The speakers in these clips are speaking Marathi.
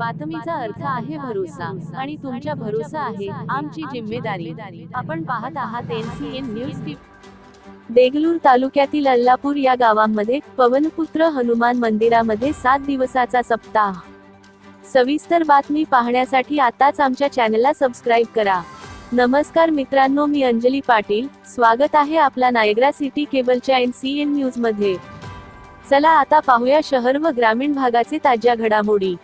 बातमीचा अर्थ आहे भरोसा आणि तुमच्या भरोसा आहे आमची जिम्मेदारी. आपण पाहत आहात एनसीएन न्यूज देगलूर तालुक्यातील अल्लापूर या गावामध्ये पवनपुत्र हनुमान मंदिरामध्ये सात दिवसाचा सप्ताह. सविस्तर बातमी पाहण्यासाठी आताच आमच्या चॅनलला सबस्क्राईब करा. नमस्कार मित्रांनो मी अंजली पाटील. स्वागत आहे आपला नायग्रा सिटी केबलच्या एन सी एन न्यूजमध्ये चला आता पाहूया शहर व ग्रामीण भागाचे ताज्या घडामोडी.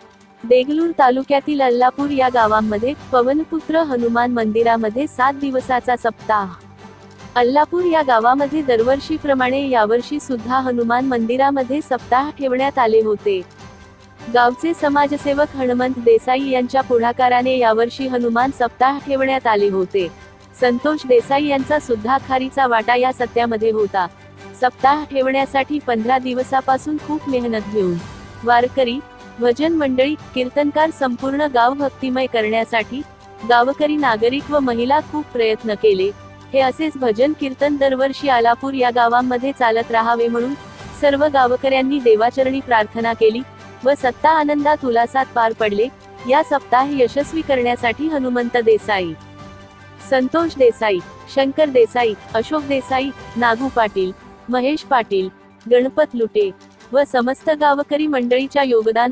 देगलूर तालुक्यातील अल्लापूर या गावांमध्ये पवनपुत्र हनुमान मंदिरामध्ये सात दिवसाचा सप्ताह. अल्लापूर या गावामध्ये दरवर्षीप्रमाणे यावर्षी सुद्धा हनुमान मंदिरामध्ये सप्ताह ठेवण्यात आले होते. गावचे समाजसेवक हनुमंत देसाई यांच्या पुढाकाराने यावर्षी हनुमान सप्ताह ठेवण्यात आले होते. संतोष देसाई यांचा सुद्धा खारीचा वाटा या सत्यामध्ये होता. सप्ताह ठेवण्यासाठी पंधरा दिवसापासून खूप मेहनत घेऊन वारकरी भजन मंडळी कीर्तनकार संपूर्ण गाव भक्तिमय करण्यासाठी गावकरी नागरिक व महिला खूप प्रयत्न केले. हे असेच भजन कीर्तन दरवर्षी आलापूर या गावांमध्ये चालत राहावे म्हणून सर्व गावकऱ्यांनी देवाचरणी प्रार्थना केली व सत्ता आनंदात उल्हासात पार पडले. या सप्ताह यशस्वी करण्यासाठी हनुमंत देसाई संतोष देसाई शंकर देसाई अशोक देसाई नागू पाटील महेश पाटील गणपत लुटे व समस्त गावकरी मंडळीच्या योगदान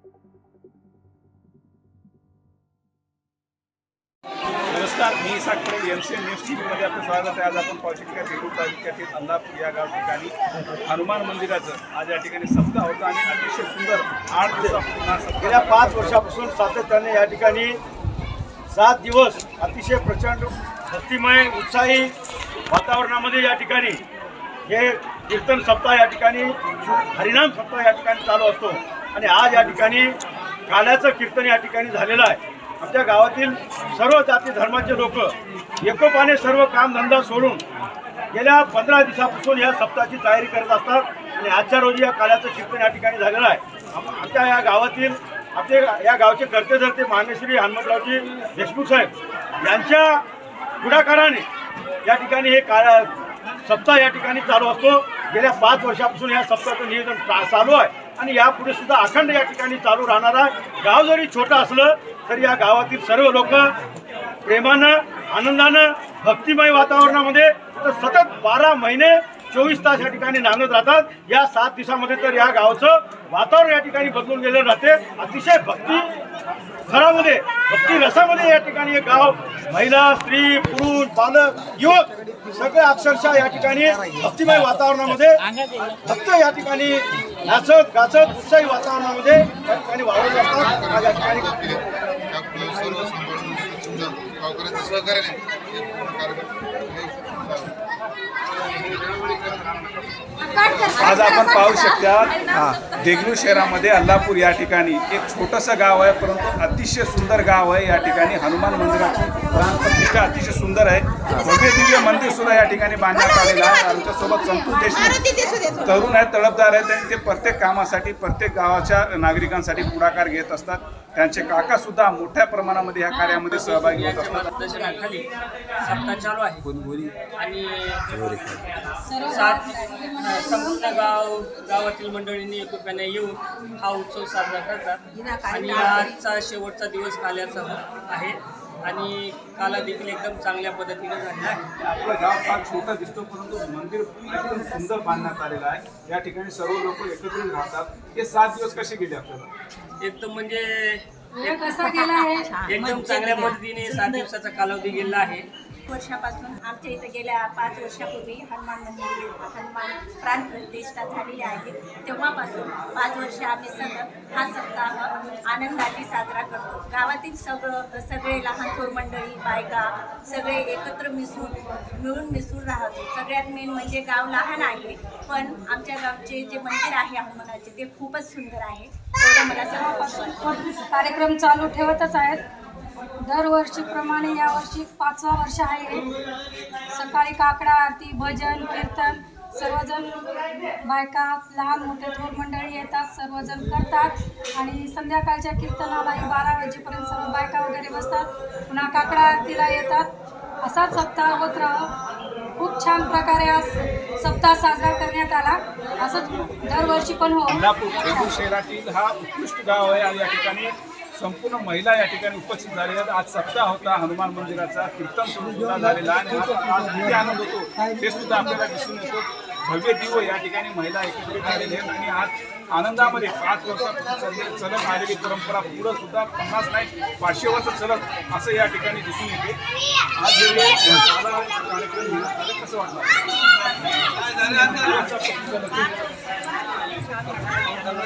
नमस्कार मी Patel M C N news T व्हीमध्ये आपलं स्वागत आहे. आज आपण पाहू शकता देगलूर तालुक्यातील अल्लापूर या गाव ठिकाणी हनुमान मंदिराचं आज या ठिकाणी सप्ताह होता आणि अतिशय सुंदर आठ दिवसापासून सप्ताह गेल्या पाच वर्षापासून सातत्याने या ठिकाणी सात दिवस अतिशय प्रचंड भक्तिमय उत्साही वातावरणामध्ये या ठिकाणी हे कीर्तन सप्ताह या ठिकाणी हरिनाम सप्ताह या ठिकाणी चालू असतो. आणि आज या ठिकाणी काल्याचं कीर्तन या ठिकाणी झालेलं आहे. आमच्या गावातील सर्व जाती धर्माचे लोक एकोपाने सर्व कामधंदा सोडून गेल्या पंधरा दिवसापासून या सप्ताहाची तयारी करत असतात. आणि आजच्या रोजी या काळाचं कीर्तन या ठिकाणी झालेलं आहे. आमच्या या गावातील आपले या गावचे करते धरते मान्यश्री हनुमंतरावजी देशमुख साहेब यांच्या पुढाकाराने या ठिकाणी हे काळा सप्ताह या ठिकाणी चालू असतो. गेल्या पाच वर्षापासून या सप्ताहाचं नियोजन चा- चालू आहे. आणि यापुढे सुद्धा अखंड या ठिकाणी चालू राहणार आहे. गाव जरी छोटं असलं तरी या गावातील सर्व लोक प्रेमानं आनंदानं भक्तिमय वातावरणामध्ये तर सतत बारा महिने चोवीस तास या ठिकाणी नांदत राहतात. या सात दिवसामध्ये तर या गावचं वातावरण या ठिकाणी बदलून गेलेलं राहते. अतिशय भक्ती घरामध्ये भक्ती रसामध्ये या ठिकाणी हे गाव महिला स्त्री पुरुष बालक युवक सगळे अक्षरशः या ठिकाणी भक्तिमय वातावरणामध्ये भक्त या ठिकाणी नाचत गाचत उत्साही वातावरणामध्ये या ठिकाणी वावरत असतात. आज या ठिकाणी सर्व सहकार्याने आज आपण पाहू शकता देगलूर शहरामध्ये अल्लापूर या ठिकाणी एक छोटंसं गाव आहे परंतु अतिशय सुंदर गाव आहे. या ठिकाणी हनुमान मंदिराची प्राण प्रतिष्ठा अतिशय सुंदर आहे. भव्य दिव्य मंदिर सुद्धा या ठिकाणी बांधण्यात आलेलं आहे. आमच्यासोबत संतोष देशमुख तरुण आहेत तळपदार आहेत. आणि ते प्रत्येक कामासाठी प्रत्येक गावाच्या नागरिकांसाठी पुढाकार घेत असतात. त्यांचे काका सुद्धा मोठ्या प्रमाणामध्ये ह्या कार्यामध्ये सहभागी होत असतात. दर्शनाखाली सप्ताह चालू आहे. आणि सात संपूर्ण गाव गावातील मंडळींनी एकोप्याने येऊन हा उत्सव साजरा करतात. आणि आजचा शेवटचा दिवस काल्याचा आहे. आणि काला देखील एकदम चांगल्या पद्धतीने झालेला आहे. आपलं गाव फार छोटं दिसतो परंतु मंदिर एकदम सुंदर बांधण्यात आलेलं आहे. या ठिकाणी सर्व लोक एकत्रित राहतात. हे सात दिवस कसे गेले आपल्याला? एकदम म्हणजे एकदम चांगल्या पद्धतीने सात दिवसाचा कालावधी गेलेला आहे. वर्षापासून आमच्या इथं गेल्या पाच वर्षापूर्वी हनुमान मंदिर हनुमान प्राण प्रतिष्ठा झालेली आहे. तेव्हापासून पाच वर्ष आम्ही सतत हा सप्ताह आनंदाने साजरा करतो. गावातील सगळं सगळे लहान थोर मंडळी बायका सगळे एकत्र मिसळून मिळून मिसळून राहतो. सगळ्यात मेन म्हणजे गाव लहान आहे पण आमच्या गावचे जे मंदिर आहे हनुमानाचे ते खूपच सुंदर आहे. एवढं मला सर्वांपासून कार्यक्रम चालू ठेवतच आहेत. दरवर्षीप्रमाणे यावर्षी पाचवा वर्ष आहे सकाळी काकडा आरती भजन कीर्तन सर्वजण बायका लहान मोठे थोर मंडळी येतात सर्वजण करतात. आणि संध्याकाळच्या कीर्तनालाही बारा वाजेपर्यंत सर्व बायका वगैरे बसतात. पुन्हा काकडा आरतीला येतात. असाच सप्ताह होत राहो. खूप छान प्रकारे आज सप्ताह साजरा करण्यात आला. असंच दरवर्षी पण हो. शहरातील हा उत्कृष्ट गाव आहे. आणि या ठिकाणी संपूर्ण महिला या ठिकाणी उपस्थित झालेल्या आहेत. आज सप्ताह होता हनुमान मंदिराचा. कीर्तन सुरू सुद्धा झालेला आणि आज किती आनंद होतो. ते सुद्धा आपल्याला दिसून येतो. भव्य दिव या ठिकाणी महिला एकत्रित झालेल्या आहेत. आणि आज आनंदामध्ये पाच वर्षापासून चलत आलेली परंपरा पुढं सुद्धा पन्नास नाही पाचशे वर्ष चलत असं या ठिकाणी दिसून येते. आज झाला कार्यक्रम घेण्यात आला,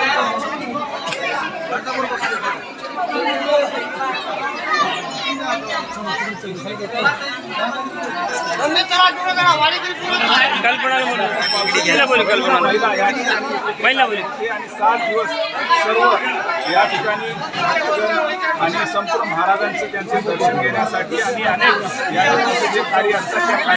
वाटलं महिला या ठिकाणी महिला बोलू. आणि सात दिवस सर्व या ठिकाणी आणि संपूर्ण महाराजांचं त्यांचे दर्शन घेण्यासाठी आणि अनेक या जे कार्य असतात त्या